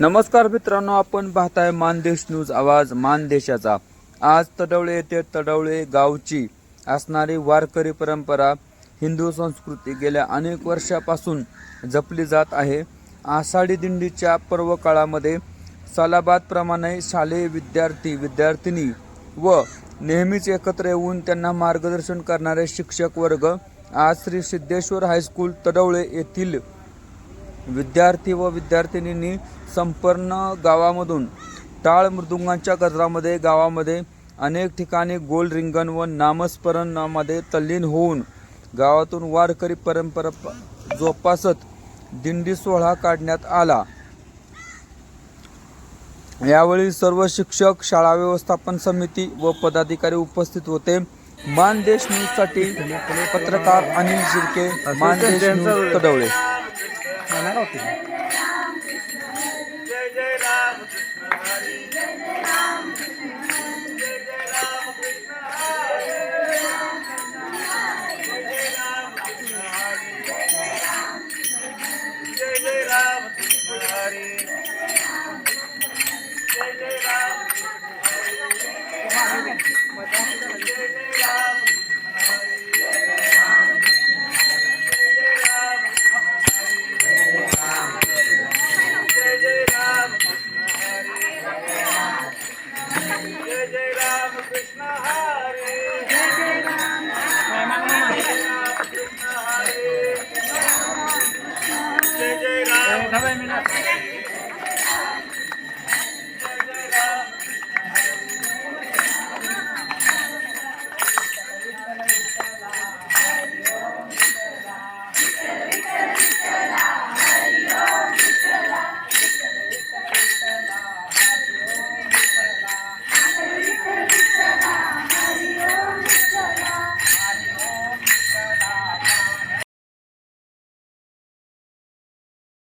नमस्कार मित्रांनो आपण पाहताय मानदेश न्यूज आवाज मानदेशाचा. आज तडवळे येथे तडवळे गावची असणारी वारकरी परंपरा हिंदू संस्कृती गेल्या अनेक वर्षापासून जपली जात आहे. आषाढी दिंडीच्या पर्व काळामध्ये सालाबादप्रमाणे शालेय विद्यार्थी विद्यार्थिनी व नेहमीच एकत्र येऊन त्यांना मार्गदर्शन करणारे शिक्षक वर्ग आज श्री सिद्धेश्वर हायस्कूल तडवळे येथील विद्यार्थी व विद्यार्थिनींनी संपूर्ण गावामधून टाळ मृदुंगांच्या गजरामध्ये गावामध्ये अनेक ठिकाणी गोल रिंगण व नामस्मरणामध्ये तल्लीन होऊन गावातून वारकरी परंपरा जोपासत दिंडी सोहळा काढण्यात आला. यावेळी सर्व शिक्षक शाळा व्यवस्थापन समिती व पदाधिकारी उपस्थित होते. मानदेश न्यूजसाठी पत्रकार अनिल शिर्के मानदेश न्यूज तडवळे जय जय राम कृष्ण हरी जय जय राम